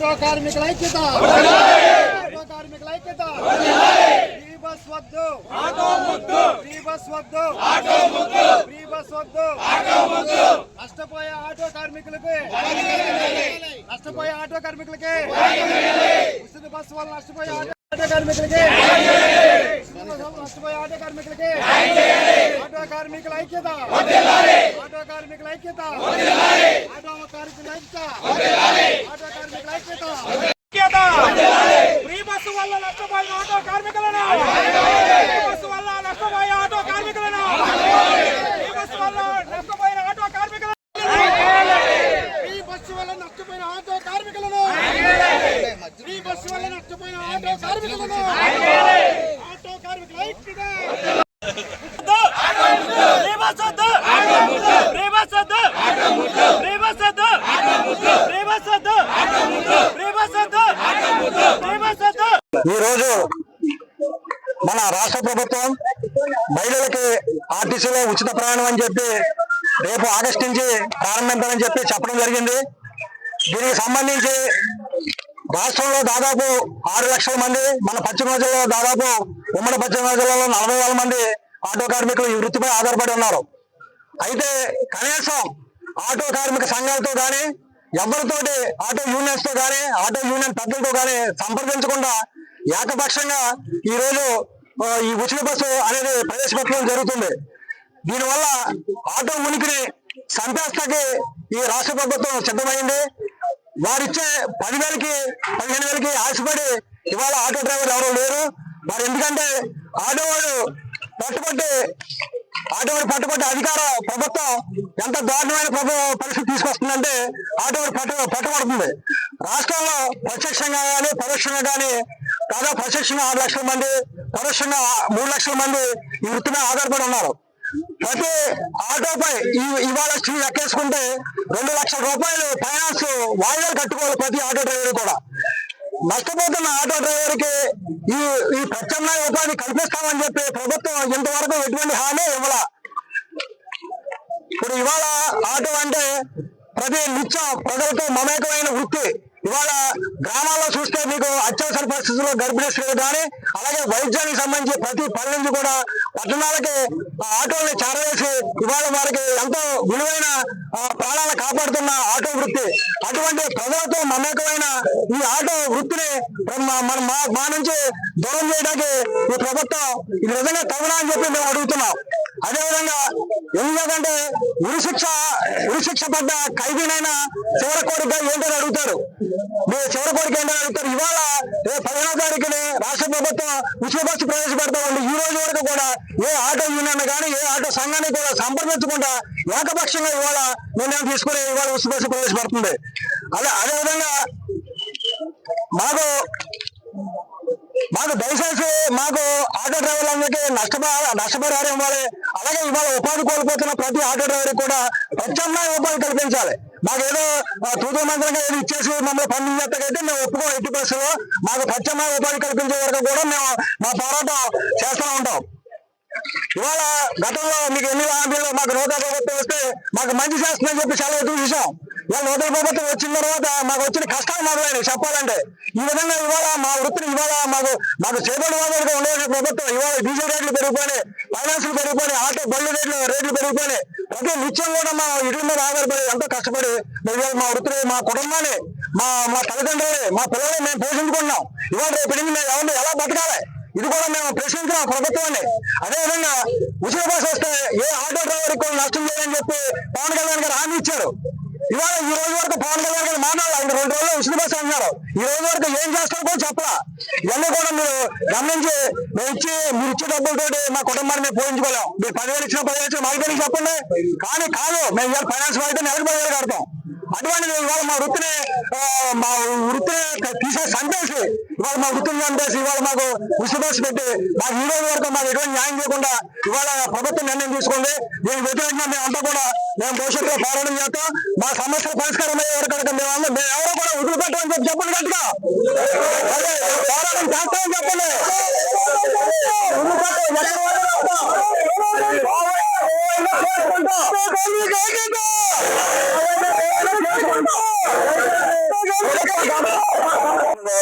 Auto కార్మికుల ఐక్యత. Auto కార్మికుల ఐక్యత. ఫ్రీ బస్ వద్దు. ఫ్రీ బస్ వద్దు. ఫ్రీ బస్ వద్దు. ఆటో కార్మికులకి నష్టపోయే ఆటో కార్మికులకి. నష్టపోయే ఆటో ఆటో కార్మికులకి. ఉచిత బస్సు వల్ల నష్టపోయే ఆటో కార్మికులకి. ఆటో కార్మికుల ఐక్యత ఆటో కార్మికుల ఐక్యత ఆటో కార్మికుల ఐక్యత ఆటో కార్మికుల ఐక్యత ఫ్రీ బస్సు వల్ల నష్టపోయిన ఆటో కార్మికులను ఫ్రీ బస్సు వల్ల నష్టపోయే ఆటో కార్మికులను ఫ్రీ బస్సు వల్ల నష్టపోయిన ఆటో కార్మికులను ఫ్రీ బస్సు వల్ల నష్టపోయిన ఆటో కార్మికులను ఫ్రీ బస్సు వల్ల నష్టపోయిన ఆటో కార్మికులను ఆటో కార్మికుల ఐక్యత ఫ్రీ బస్ వద్దు ఫ్రీ బస్ వద్దు ఫ్రీ బస్ వద్దు ఫ్రీ బస్ వద్దు ఫ్రీ బస్ వద్దు ఫ్రీ బస్ ఈరోజు ఈ రోజు మన రాష్ట్ర ప్రభుత్వం మహిళలకి ఆర్టీసీలో ఉచిత ప్రయాణం అని చెప్పి రేపు ఆగస్టు నుంచి ప్రారంభించాలని చెప్పి చెప్పడం జరిగింది. దీనికి సంబంధించి రాష్ట్రంలో దాదాపు ఆరు లక్షల మంది మన పశ్చిమ జిల్లాలో దాదాపు ఉమ్మడి పశ్చిమ జిల్లాలో నలభై వేల మంది ఆటో కార్మికులు ఈ వృత్తిపై ఆధారపడి ఉన్నారు. అయితే కనీసం ఆటో కార్మిక సంఘాలతో కానీ ఎవరితోటి ఆటో యూనియన్స్తో కానీ ఆటో యూనియన్ పెద్దలతో కానీ సంప్రదించకుండా ఏకపక్షంగా ఈ రోజు ఈ ఉచిత బస్సు అనేది ప్రవేశపెట్టడం జరుగుతుంది. దీనివల్ల ఆటో ఉనికిని సంపేస్తకి ఈ రాష్ట్ర ప్రభుత్వం సిద్ధమైంది. వారిచ్చే పదివేలకి పదిహేను వేలకి ఆశపడి ఇవాళ ఆటో డ్రైవర్లు ఎవరు లేరు. మరి ఎందుకంటే ఆటో వాడు పట్టుబట్టి ఆటోవాడి పట్టుబట్టి అధికార ప్రభుత్వం ఎంత దారుణమైన ప్రభు పరిస్థితి తీసుకొస్తుందంటే ఆటోవాడి పట్టు పట్టుబడుతుంది. రాష్ట్రంలో ప్రత్యక్షంగా కానీ పరోక్షంగా కానీ దాదాపు ప్రత్యక్షంగా ఆరు లక్షల మంది పరోక్షంగా మూడు లక్షల మంది ఈ వృత్తి మీద ఆధారపడి ఉన్నారు. ప్రతి ఆటోపై ఈ- ఇవాళ స్త్రీ ఎక్కేసుకుంటే రెండు లక్షల రూపాయలు ఫైనాన్స్ వాయిదాలు కట్టుకోవాలి ప్రతి ఆటో డ్రైవర్ కూడా. నష్టపోతున్న ఆటో డ్రైవర్కి ఈ ఈ ప్రత్యామ్నాయ ఉపాధి కల్పిస్తామని చెప్పి ప్రభుత్వం ఇంతవరకు ఎటువంటి హామీ ఇవ్వాల. ఇప్పుడు ఇవాళ ఆటో అంటే ప్రతి నిత్యం ప్రజలతో మమేకమైన వృత్తి. ఇవాళ గ్రామాల్లో చూస్తే మీకు అత్యవసర పరిస్థితుల్లో గర్భిణీ స్త్రీలు కానీ అలాగే వైద్యానికి సంబంధించి ప్రతి పని నుంచి కూడా పట్టణాలకి ఆటోల్ని చేరవేసి ఇవాళ వారికి ఎంతో విలువైన ప్రాణ ఆటో వృత్తి అటువంటి ప్రజలతో మమేకమైన ఈ ఆటో వృత్తిని మన మన- మా నుంచి దూరం చేయడానికి ఈ ప్రభుత్వం ఇది నిజంగా తగునా అని చెప్పి మేము అడుగుతున్నాం. అదేవిధంగా ఎందుకంటే ఉరిశిక్ష ఉరిశిక్ష పడ్డ ఖైదీనైనా చివరి కోరిక ఏంటని అడుగుతారు? మీ చివరి కోరిక ఏంటని అడుగుతారు? ఇవాళ సంఘాన్ని కూడా సంప్రదించకుండా ఏకపక్షంగా ఇవాళ నిర్ణయం తీసుకుని ఇవాళ ఉచిత బస్సు ప్రవేశపెడుతుంది అదే అదేవిధంగా మాకు మాకు దయచేసి మాకు ఆటో డ్రైవర్లందరికీ నష్టప నష్టపరిహారం ఇవ్వాలి. అలాగే ఇవాళ ఉపాధి కోల్పోతున్న ప్రతి ఆటో డ్రైవర్ కూడా ప్రత్యామ్నాయ ఉపాధి కల్పించాలి. మాకు ఏదో తూతూ మంత్రంగా ఏదో ఇచ్చేసి మమ్మల్ని పంపించేట్టకైతే మేము ఒప్పుకో ఎట్టి పరిస్థితుల్లో మాకు ప్రత్యామ్నాయ ఉపాధి కల్పించే వరకు కూడా మేము మా పోరాటం చేస్తూ ఉంటాం. ఇవాళ గతంలో మీకు ఎన్ని హామీలు మాకు నూతన ప్రభుత్వం వస్తే మాకు మంచి చేస్తుందని చెప్పి చాలా ఎదురు చూసాం ఇవాళ నూతన ప్రభుత్వం వచ్చిన తర్వాత మాకు వచ్చిన కష్టాలు మొదలైనవి చెప్పాలంటే. ఈ విధంగా ఇవాళ మా వృత్తిని ఇవాళ మాకు మాకు చేపడి వాదనగా ఉండేది ప్రభుత్వం. ఇవాళ డీజిల్ రేట్లు పెరిగిపోయినాయి ఫైనాన్సులు పెరిగిపోయినాయి ఆటో బళ్ళు రేట్లు రేట్లు పెరిగిపోయినాయి. ప్రతి నిత్యం కూడా మా ఇటు మీద ఆధారపడి ఎంతో కష్టపడి ఇవాళ మా వృత్తిని మా కుటుంబాన్ని మా మా తల్లిదండ్రులని మా పిల్లల్ని మేము పోషించుకుంటున్నాం. ఇవాళ రేపు నుంచి మేము ఎవరిని ఎలా బతకాలి? ఇది కూడా మేము ప్రశ్నించిన ప్రభుత్వాన్ని. అదే విధంగా ఉచిత బస్సు వస్తే ఏ ఆటో డ్రైవర్ కూడా నష్టం చేయాలని చెప్పి పవన్ కళ్యాణ్ గారు హామీ ఇచ్చారు. ఇవాళ ఈ రోజు వరకు పవన్ కళ్యాణ్ గారు మాట్లాడాలి. ఆయన రెండు రోజులు ఉచిత బస్ అన్నారు ఈ రోజు వరకు ఏం చేస్తారు కూడా చెప్పలా. ఇవన్నీ కూడా మీరు గమనించి మేము ఇచ్చి మీరు ఇచ్చే డబ్బులతోటి మా కుటుంబాన్ని మేము పోయించుకోలేం మీరు పదివేలు ఇచ్చిన పదివేలు ఇచ్చిన మాకు చెప్పండి? కానీ కాదు మేము ఇవాళ ఫైనాన్స్ అయితే నెలకు పదివేలు కడతాం? అటువంటిది ఇవాళ మా వృత్తిని మా వృత్తిని తీసే సంపేసి ఇవాళ మా వృత్తిని చంపేసి ఇవాళ మాకు ఉసిబోసి పెట్టి మాకు ఈ రోజు వరకు మాకు ఎటువంటి న్యాయం చేయకుండా ఇవాళ ప్రభుత్వం నిర్ణయం తీసుకుంది. దీనికి వ్యతిరేకంగా మేమంతా కూడా మేము భవిష్యత్తులో పోరాటం చేస్తాం. మా సమస్య పరిష్కారం అయ్యే వరకు మేము ఎవరో కూడా వదిలిపెట్టమని చెప్పి చెప్పండి గట్టిగా. పోరాటం చేస్తామని చెప్పండి.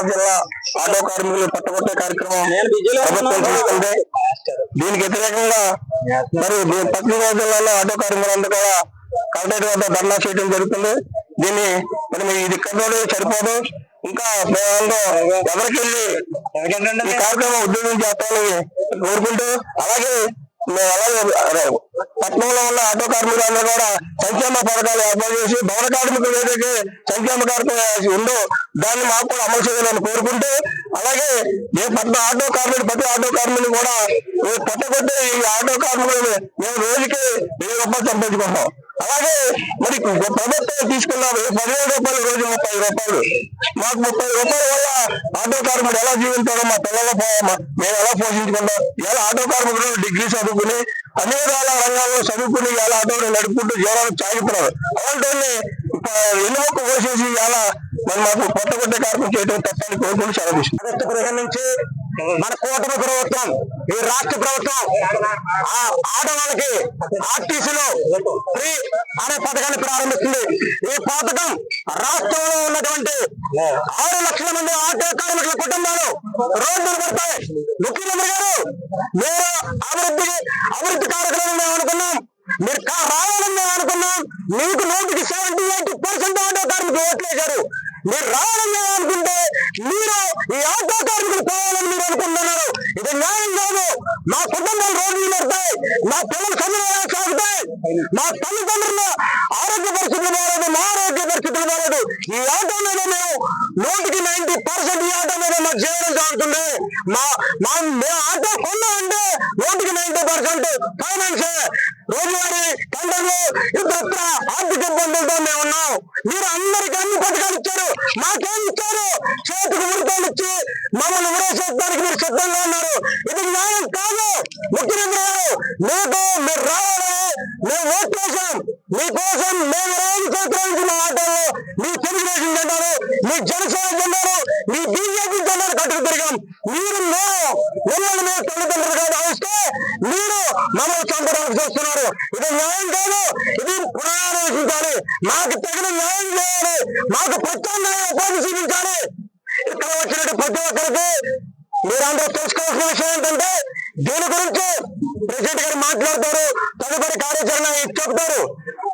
జిల్లా ఆటో కార్మికులు పట్టగొట్టే కార్యక్రమం ప్రభుత్వం తీసుకుంటే దీనికి వ్యతిరేకంగా మరి పశ్చిమ గోదావరి జిల్లాలో ఆటో కార్మికులందరూ కూడా కలెక్టరేట్ వద్ద ధర్నా చేయడం జరుగుతుంది. దీన్ని మరి ఇది ఇక్కడతోనే సరిపోదు. ఇంకా మేమందరూ ఎవరికి వెళ్ళి ఈ కార్యక్రమం ఉద్యోగం చేస్తామని కోరుకుంటూ అలాగే మేము అలాగే పట్నంలో పట్టణంలో ఉన్న ఆటో కార్మికులందరూ కూడా సంక్షేమ పథకాలు ఏర్పాటు చేసి భవన కార్మికులు ఏదైతే సంక్షేమ కార్యక్రమం ఉందో దాన్ని మాకు కూడా అమలు చేయాలని కోరుకుంటూ అలాగే ఏ పట్ల ఆటో కార్మికులు ప్రతి ఆటో కార్మికులు కూడా ఈ ఈ ఆటో కార్మికులు మేము రోజుకి వెయ్యి రూపాయలు సంపాదించుకుంటాం. అలాగే మరి ప్రభుత్వం తీసుకున్న పదిహేడు రూపాయలు రోజు ముప్పై రూపాయలు. మాకు ముప్పై రూపాయల వల్ల ఆటో కార్మికుడు ఎలా జీవించాడో మా పిల్లల మేము ఎలా పోషించుకుంటాం ఎలా ఆటో కార్మికుడు డిగ్రీ చదువుకుని అన్ని విధాల రంగాల్లో చదువుకుని ఎలా ఆటోని నడుపుకుంటూ జీవనాలు సాగిపోయారు అలాంటి వాళ్ళని ఎన్నిమొక్క పోసేసి ఇలా మరి మాకు కొత్త కొత్త కార్మికులు చేయడం తప్పని కోరుకుంటూ సెలవు తీసుకుంటాం నుంచి మన కూటమి ప్రభుత్వం ఈ రాష్ట్ర ప్రభుత్వం ఆ ఆడవాళ్ళకి ఆర్టీసీలో ఫ్రీ అనే పథకాన్ని ప్రారంభిస్తుంది. ఈ పథకం రాష్ట్రంలో ఉన్నటువంటి ఆరు లక్షల మంది ఆటో కార్మికుల కుటుంబాలు రోడ్డు పడతాయి. ముఖ్యమంత్రి గారు మీరు అభివృద్ధి అభివృద్ధి కార్యక్రమం మేము అనుకున్నాం. మీరు రావాలని మేము అనుకున్నాం. మీకు నూటికి సెవెంటీ ఎయిటీ పర్సెంట్ ఆటో కార్మికులు ఓట్లేశారు. మీరు రావాలని మేము అనుకుంటే మీరు ఈ ఆటో కార్మికులు పోవాలని మీరు అనుకుంటున్నారు ఇది న్యాయం కాదు మా కుటుంబాలు రోడ్లు పడతాయి మా పిల్లలు చదువు సాగుతాయి మా తల్లిదండ్రుల ఆరోగ్య పరిస్థితులు బాగాలేదు మా ఆరోగ్య పరిస్థితులు బాగాలేదు. ఈ ఆటో మీద మేము నూటికి నైన్టీ పర్సెంట్ ఈ ఆటో మీద మా జీవనం సాగుతుంది. మా మా మేము ఆటో కొన్నామంటే నూటికి నైన్టీ పర్సెంట్ ఫైనాన్స్ రోజువారీ కంటర్లు ఇతరత్ర ఆర్థిక ఇబ్బందులతో మేము ఉన్నాం. మీరు అందరికి అన్ని పథకాలు ఇచ్చారు. మాకేం ఇచ్చారు? చేతికి ఉరితాలు ఇచ్చి మమ్మల్ని ఉరేసేయడానికి మీరు సిద్ధంగా ఉన్నారు. ఇది న్యాయం కాదు. ముఖ్యమంత్రి గారు మీకు మీరు రావాలి. మేము ఓట్ చేశాం మీకోసం మేము ఇరవై ఐదు సంవత్సరాల మా ఆటోలో మీ తెలుగుదేశం జెండాలు మీ జనసేన జెండాలు మీ బీజేపీ జెండాలు కట్టుకు తిరిగాం. మీరు మేము మిమ్మల్ని మేము తల్లిదండ్రులుగా భావిస్తే మీరు మమ్మల్ని చంపడానికి చూస్తున్నారు ఇది న్యాయం కాదు ఇది పునరాలోచించాలి మాకు తగిన న్యాయం చేయాలి. మాకు ప్రత్యామ్నాయ ఉపాధి చూపించాలి. ఇక్కడ వచ్చినట్టు ప్రతి ఒక్కరికి మీరందరూ తెలుసుకోవాల్సిన విషయం ఏంటంటే దీని గురించి ప్రెసిడెంట్ గారు మాట్లాడతారు తదుపరి కార్యాచరణ చెప్తారు.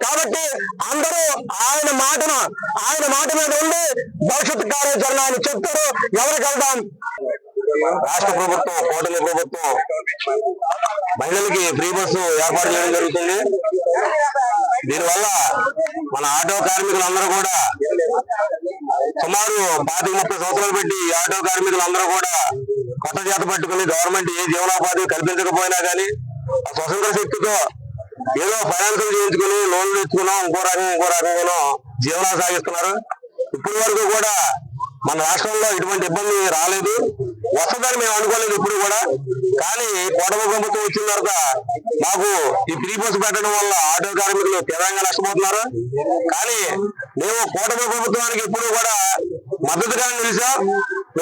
కాబట్టి అందరూ ఆయన మాటను ఆయన మాట మీద ఉండి భవిష్యత్తు కార్యాచరణ అని చెప్తారు. ఎవరికి వెళ్దాం? రాష్ట్ర ప్రభుత్వం కూటమి ప్రభుత్వం. మహిళలకి ఫ్రీ బస్సు ఏర్పాటు చేయడం జరుగుతుంది. దీనివల్ల మన ఆటో కార్మికులందరూ కూడా సుమారు పాతిక ముప్పై సంవత్సరాలు పెట్టి ఆటో కార్మికులందరూ కూడా కొత్త చేత పట్టుకుని గవర్నమెంట్ ఏ జీవనోపాధి కల్పించకపోయినా కానీ ఆ స్వతంత్ర శక్తితో ఏదో ఫైనాన్షియల్ చేయించుకుని లోన్లు తెచ్చుకున్నాం ఇంకో రకం ఇంకో రకంగానో జీవనం సాగిస్తున్నారు. ఇప్పటి వరకు కూడా మన రాష్ట్రంలో ఇటువంటి ఇబ్బంది రాలేదు. వస్తుందని మేము అనుకోలేదు ఇప్పుడు కూడా. కానీ కోటమ ప్రభుత్వం వచ్చిన తర్వాత మాకు ఈ ఫ్రీ బస్సు పెట్టడం వల్ల ఆటో కార్మికులు తీవ్రంగా నష్టపోతున్నారు. కానీ మేము కోటమ ప్రభుత్వానికి ఇప్పుడు కూడా మద్దతుగా నిలిచాం.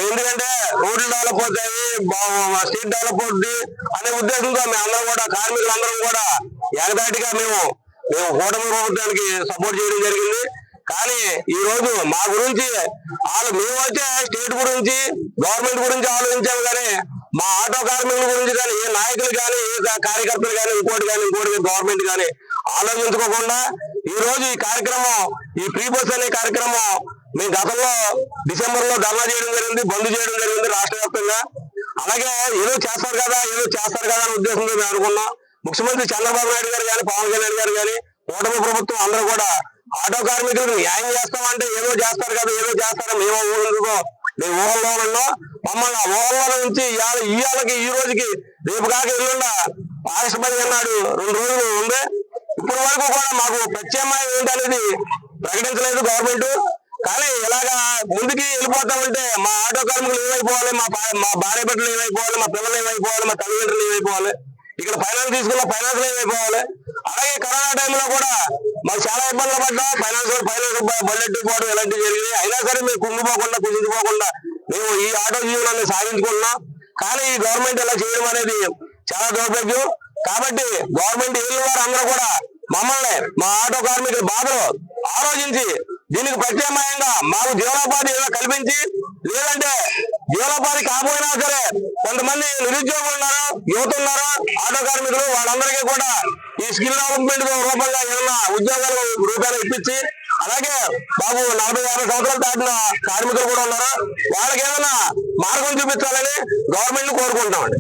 ఎందుకంటే రోడ్లు డెవలప్ అవుతాయి బా- స్టేట్ డెవలప్ అవుతుంది అనే ఉద్దేశంతో మేము అందరం కూడా కార్మికులందరం కూడా ఏకదాటిగా మేము మేము కూటమి ప్రభుత్వానికి సపోర్ట్ చేయడం జరిగింది. కానీ ఈ రోజు మా గురించి వాళ్ళు మేమైతే స్టేట్ గురించి గవర్నమెంట్ గురించి ఆలోచించాము కానీ మా ఆటో కార్మికుల గురించి కానీ ఏ నాయకులు కానీ ఏ కార్యకర్తలు కానీ ఇంకోటి కానీ ఇంకోటి గవర్నమెంట్ కానీ ఆలోచించుకోకుండా ఈ రోజు ఈ కార్యక్రమం ఈ ఫ్రీ బస్ అనే కార్యక్రమం మేము గతంలో డిసెంబర్లో ధర్నా చేయడం జరిగింది బంద్ చేయడం జరిగింది రాష్ట్ర వ్యాప్తంగా. అలాగే ఏదో చేస్తారు కదా ఏదో చేస్తారు కదా అనే ఉద్దేశంతో మేము అనుకున్నాం. ముఖ్యమంత్రి చంద్రబాబు నాయుడు గారు కానీ పవన్ కళ్యాణ్ గారు కానీ కూటమి ప్రభుత్వం అందరూ కూడా ఆటో కార్మికులకు న్యాయం చేస్తామంటే ఏదో చేస్తారు కదా ఏదో చేస్తారు మేము ఊహలో మేము ఊహల్లో ఉన్నాం. మమ్మల్ని ఆ ఊహల్లో నుంచి ఇవాళ ఇవాళకి ఈ రోజుకి రేపు కాక ఎల్లుండ ఆగస్టు అన్నాడు నాడు రెండు రోజులు ఉంది. ఇప్పటి వరకు కూడా మాకు ప్రత్యామ్నాయం ఏంటనేది ప్రకటించలేదు గవర్నమెంట్. కానీ ఇలాగా ముందుకి వెళ్ళిపోతామంటే మా ఆటో కార్మికులు ఏమైపోవాలి? మా మా భార్య బిడ్డలు ఏమైపోవాలి? మా పిల్లలు ఏమైపోవాలి? మా తల్లిదండ్రులు ఏమైపోవాలి? ఇక్కడ ఫైనాన్స్ తీసుకున్న ఫైనాన్స్ ఏమైపోవాలి? అలాగే కరోనా టైంలో కూడా మాకు చాలా ఇబ్బందులు పడ్డా. ఫైనాన్స్ ఫైనాన్స్ బడ్జెట్ పోవడం ఇలాంటివి జరిగినాయి. అయినా సరే మేము కుంగిపోకుండా కుదిరిపోకుండా మేము ఈ ఆటో జీవనాన్ని సాగించుకున్నాం కానీ ఈ గవర్నమెంట్ ఇలా చేయడం అనేది చాలా దౌర్భాగ్యం. కాబట్టి గవర్నమెంట్ వెళ్ళిన వారు అందరూ కూడా మమ్మల్ని మా ఆటో కార్మికుల బాధలు ఆలోచించి దీనికి ప్రత్యామ్నాయంగా మాకు జీవనోపాధి ఏదో కల్పించి లేదంటే జీవనోపాధి కాకపోయినా సరే కొంతమంది నిరుద్యోగులు ఉన్నారు యువత ఉన్నారు ఆటో కార్మికులు వాళ్ళందరికీ కూడా ఈ స్కిల్ డెవలప్మెంట్ రూపంగా ఏదైనా ఉద్యోగాలు రూపాయలు ఇప్పించి అలాగే బాబు నలభై యాభై సంవత్సరాలు దాటిన కార్మికులు కూడా ఉన్నారు. వాళ్ళకి ఏదైనా మార్గం చూపించాలని గవర్నమెంట్ కోరుకుంటామండి